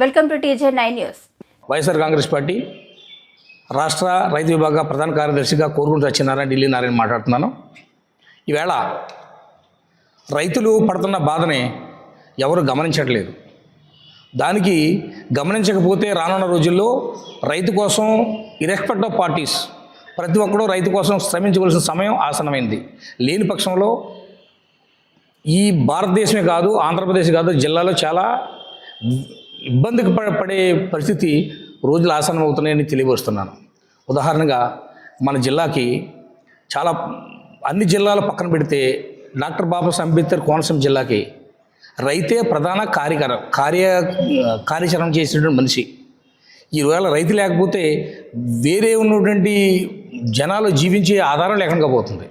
Welcome to TJ nine news. YSR Congress party రాష్ట్ర రైతు విభాగ ప్రధాన కార్యదర్శిగా కోరుకుంటూ సత్యనారాయణ ఢిల్లీ నారాయణ మాట్లాడుతున్నాను. ఈవేళ రైతులు పడుతున్న బాధని ఎవరు గమనించట్లేదు. దానికి గమనించకపోతే రానున్న రోజుల్లో రైతు కోసం ఇరెస్పెక్ట్ ఆఫ్ పార్టీస్ ప్రతి ఒక్కరూ రైతు కోసం శ్రమించవలసిన సమయం ఆసనమైంది లేని పక్షంలో ఈ భారతదేశమే కాదు ఆంధ్రప్రదేశ్ కాదు జిల్లాలో చాలా ఇబ్బందికి ప- పడే పరిస్థితి రోజులు ఆసనం అవుతున్నాయని తెలియవస్తున్నాను ఉదాహరణగా మన జిల్లాకి చాలా అన్ని జిల్లాల పక్కన పెడితే డాక్టర్ బాబాసాహెబ్ అంబేద్కర్ కోనసీమ జిల్లాకి రైతే ప్రధాన కార్యకర కార్య కార్యాచరణ చేసినటువంటి మనిషి. ఈవేళ రైతు లేకపోతే వేరే ఉన్నటువంటి జనాలు జీవించే ఆధారం లేకుండా పోతుంది.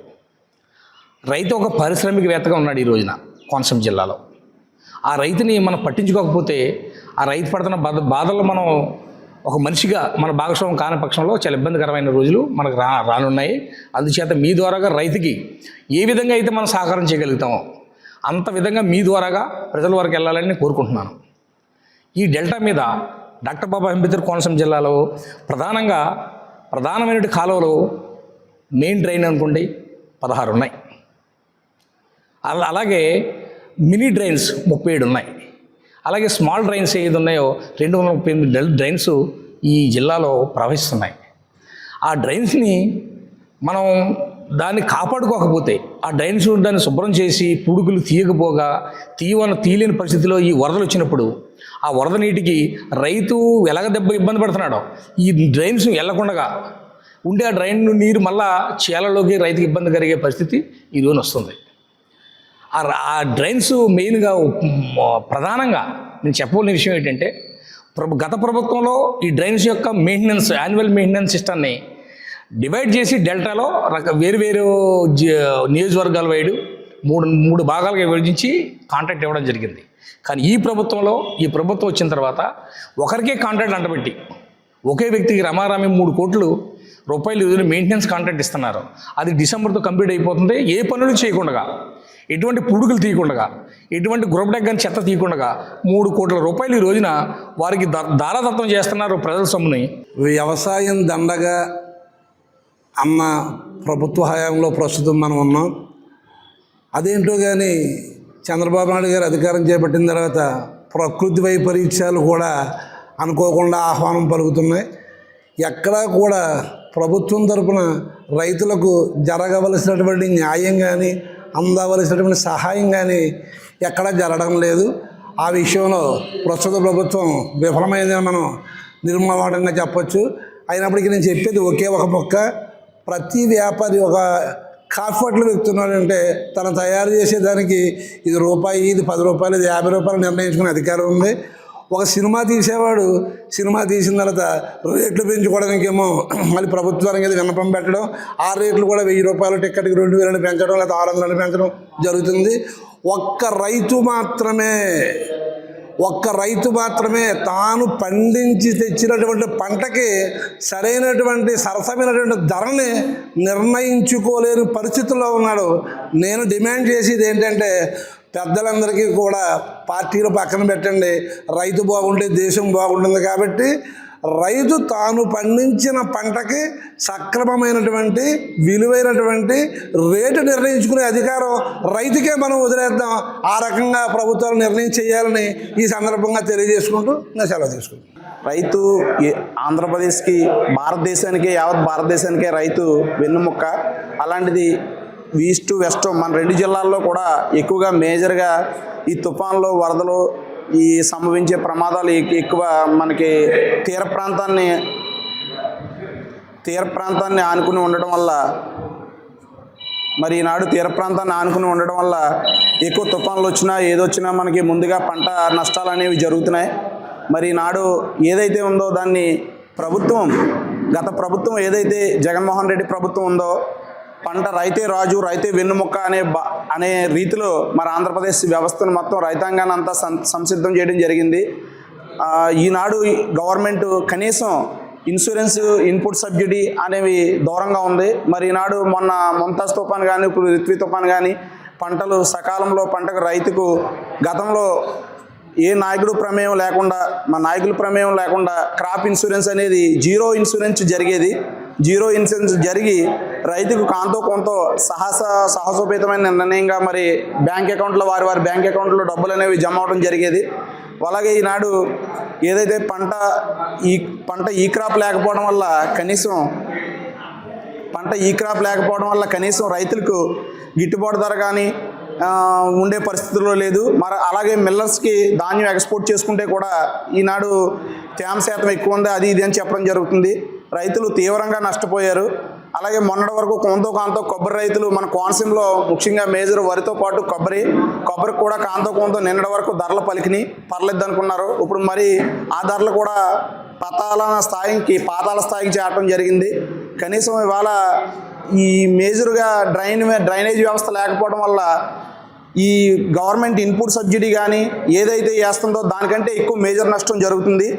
రైతు ఒక పారిశ్రామికవేత్తగా ఉన్నాడు ఈ రోజున కోనసీమ జిల్లాలో. ఆ రైతుని మనం పట్టించుకోకపోతే ఆ రైతు పడుతున్న బాధ బాధలు మనం ఒక మనిషిగా మన భాగస్వామ్యం కాని పక్షంలో చాలా ఇబ్బందికరమైన రోజులు మనకు రా రానున్నాయి. అందుచేత మీ ద్వారాగా రైతుకి ఏ విధంగా అయితే మనం సహకారం చేయగలుగుతామో అంత విధంగా మీ ద్వారాగా ప్రజల వరకు వెళ్ళాలని కోరుకుంటున్నాను. ఈ డెల్టా మీద డాక్టర్ బాబా అంబేద్కర్ కోనసీమ జిల్లాలో ప్రధానంగా ప్రధానమైన కాలువలు మెయిన్ డ్రైన్ అనుకోండి పదహారు ఉన్నాయి అలా అలాగే మినీ డ్రైన్స్ ముప్పై ఏడు ఉన్నాయి అలాగే స్మాల్ డ్రైన్స్ ఏది ఉన్నాయో రెండు వందల ముప్పై ఎనిమిది డ్రైన్స్ ఈ జిల్లాలో ప్రవహిస్తున్నాయి. ఆ డ్రైన్స్ని మనం దాన్ని కాపాడుకోకపోతే ఆ డ్రైన్స్ దాన్ని శుభ్రం చేసి పుడుకులు తీయకపోగా తీయవన తీయలేని పరిస్థితిలో ఈ వరదలు వచ్చినప్పుడు ఆ వరద నీటికి రైతు ఎలాగ దెబ్బ ఇబ్బంది పడుతున్నాడో ఈ డ్రైన్స్ వెళ్ళకుండా ఉండే ఆ డ్రైన్ నీరు మళ్ళా చేలలోకి రైతుకి ఇబ్బంది కలిగే పరిస్థితి ఈరోజు వస్తుంది. ఆ ఆ డ్రైన్స్ మెయిన్గా ప్రధానంగా నేను చెప్పవలసిన విషయం ఏంటంటే ప్రభు గత ప్రభుత్వంలో ఈ డ్రైన్స్ యొక్క మెయింటెనెన్స్ యాన్యువల్ మెయింటెనెన్స్ సిస్టమ్ని డివైడ్ చేసి డెల్టాలో రక వేరు వేరు జ- నియోజకవర్గాల వైడు మూడు మూడు భాగాలుగా విభజించి కాంట్రాక్ట్ ఇవ్వడం జరిగింది. కానీ ఈ ప్రభుత్వంలో ఈ ప్రభుత్వం వచ్చిన తర్వాత ఒకరికే కాంట్రాక్ట్ అంటబెట్టి ఒకే వ్యక్తికి రమారామి మూడు కోట్లు రూపాయలు మెయింటెనెన్స్ కాంట్రాక్ట్ ఇస్తున్నారు. అది డిసెంబర్తో కంప్లీట్ అయిపోతుంది ఏ పనులు చేయకుండా. ఎటువంటి పుడుగులు తీయకుండా ఎటువంటి గురబడెక్ కానీ చెత్త తీయకుండా మూడు కోట్ల రూపాయలు ఈ రోజున వారికి ద- దారాదత్తం చేస్తున్నారు ప్రజల సొమ్ముని. వ్యవసాయం దండగా అన్న ప్రభుత్వ హయాంలో ప్రస్తుతం మనం ఉన్నాం. అదేంటో కానీ చంద్రబాబు నాయుడు గారు అధికారం చేపట్టిన తర్వాత ప్రకృతి వైపరీత్యాలు కూడా అనుకోకుండా ఆహ్వానం పలుకుతున్నాయి. ఎక్కడా కూడా ప్రభుత్వం తరపున రైతులకు జరగవలసినటువంటి న్యాయం కానీ అందవలసినటువంటి సహాయం కానీ ఎక్కడా జరగడం లేదు. ఆ విషయంలో ప్రస్తుత ప్రభుత్వం విఫలమైందని మనం నిర్మమాటంగా చెప్పొచ్చు. అయినప్పటికీ నేను చెప్పేది ఒకే ఒక మొక్క. ప్రతి వ్యాపారి ఒక కాఫర్ట్లు వ్యక్తున్నాడంటే తను తయారు చేసేదానికి ఇది రూపాయి ఇది పది రూపాయలు ఇది యాభై రూపాయలు నిర్ణయించుకునే అధికారం ఉంది. ఒక సినిమా తీసేవాడు సినిమా తీసిన తర్వాత రేట్లు పెంచుకోవడానికేమో మళ్ళీ ప్రభుత్వానికి ఏదో విన్నపం పెట్టడం ఆ రేట్లు కూడా వెయ్యి రూపాయలు టిక్కెట్కి రెండు వేలని పెంచడం లేదా ఆరు వందలని పెంచడం జరుగుతుంది. ఒక్క రైతు మాత్రమే ఒక్క రైతు మాత్రమే తాను పండించి తెచ్చినటువంటి పంటకి సరైనటువంటి సరసమైనటువంటి ధరని నిర్ణయించుకోలేని పరిస్థితుల్లో ఉన్నాడు. నేను డిమాండ్ చేసేది ఏంటంటే పెద్దలందరికీ కూడా పార్టీలు పక్కన పెట్టండి. రైతు బాగుంటే దేశం బాగుంటుంది కాబట్టి రైతు తాను పండించిన పంటకి సక్రమమైనటువంటి విలువైనటువంటి రేటు నిర్ణయించుకునే అధికారం రైతుకే మనం వదిలేద్దాం. ఆ రకంగా ప్రభుత్వాలు నిర్ణయం చేయాలని ఈ సందర్భంగా తెలియజేసుకుంటూ నేను సెలవు తీసుకుంటాను రైతు ఆంధ్రప్రదేశ్కి భారతదేశానికి యావత్ భారతదేశానికే రైతు వెన్నుముక్క. అలాంటిది ఈస్ట్ వెస్ట్ మన రెండు జిల్లాల్లో కూడా ఎక్కువగా మేజర్గా ఈ తుఫాన్లు వరదలు ఈ సంభవించే ప్రమాదాలు ఎక్కువ మనకి తీర ప్రాంతాన్ని తీర ప్రాంతాన్ని ఆనుకుని ఉండడం వల్ల మరి ఈనాడు తీర ప్రాంతాన్ని ఆనుకుని ఉండడం వల్ల ఎక్కువ తుఫాన్లు వచ్చినా ఏదొచ్చినా మనకి ముందుగా పంట నష్టాలు అనేవి జరుగుతున్నాయి. మరి ఈనాడు ఏదైతే ఉందో దాన్ని ప్రభుత్వం గత ప్రభుత్వం ఏదైతే జగన్మోహన్ రెడ్డి ప్రభుత్వం ఉందో పంట రైతే రాజు రైతే వెన్నుముక్క అనే అనే రీతిలో మరి ఆంధ్రప్రదేశ్ వ్యవస్థను మొత్తం రైతాంగాన్ని అంతా సం సంసిద్ధం చేయడం జరిగింది. ఈనాడు గవర్నమెంట్ కనీసం ఇన్సూరెన్స్ ఇన్పుట్ సబ్సిడీ అనేవి దూరంగా ఉంది. మరి ఈనాడు మొన్న ముంతాజ్ తుఫాన్ కానీ ఇప్పుడు రిత్వీ తుఫాన్ కానీ పంటలు సకాలంలో పంటకు రైతుకు గతంలో ఏ నాయకుడు ప్రమేయం లేకుండా మా నాయకుల ప్రమేయం లేకుండా క్రాప్ ఇన్సూరెన్స్ అనేది జీరో ఇన్సూరెన్స్ జరిగేది. జీరో ఇన్సూరెన్స్ జరిగి రైతుకు కాంతో కొంత సాహస సాహసోపేతమైన నిర్ణయంగా మరి బ్యాంక్ అకౌంట్లో వారి వారి బ్యాంక్ అకౌంట్లో డబ్బులు అనేవి జమ అవడం జరిగేది. అలాగే ఈనాడు ఏదైతే పంట ఈ పంట ఈ క్రాప్ లేకపోవడం వల్ల కనీసం పంట ఈ క్రాప్ లేకపోవడం వల్ల కనీసం రైతులకు గిట్టుబాటు ధర కానీ ఉండే పరిస్థితుల్లో లేదు. మరి అలాగే మిల్లర్స్కి ధాన్యం ఎక్స్పోర్ట్ చేసుకుంటే కూడా ఈనాడు తేమ శాతం ఎక్కువ ఉంది అది ఇది అని చెప్పడం జరుగుతుంది. రైతులు తీవ్రంగా నష్టపోయారు. అలాగే మొన్నటి వరకు కొంతో కాంతో కొబ్బరి రైతులు మన కోనసీమలో ముఖ్యంగా మేజర్ వరితో పాటు కొబ్బరి కొబ్బరికి కూడా కాంతో కొంతో నిన్నటి వరకు ధరలు పలికినాయి. పర్లేదు అనుకున్నారు. ఇప్పుడు మరి ఆ ధరలు కూడా పతాల స్థాయికి పాతాల స్థాయికి చేరడం జరిగింది. కనీసం ఇవాళ ఈ మేజర్గా డ్రైన్ డ్రైనేజ్ వ్యవస్థ లేకపోవడం వల్ల ఈ గవర్నమెంట్ ఇన్పుట్ సబ్సిడీ కానీ ఏదైతే వేస్తుందో దానికంటే ఎక్కువ మేజర్ నష్టం జరుగుతుంది.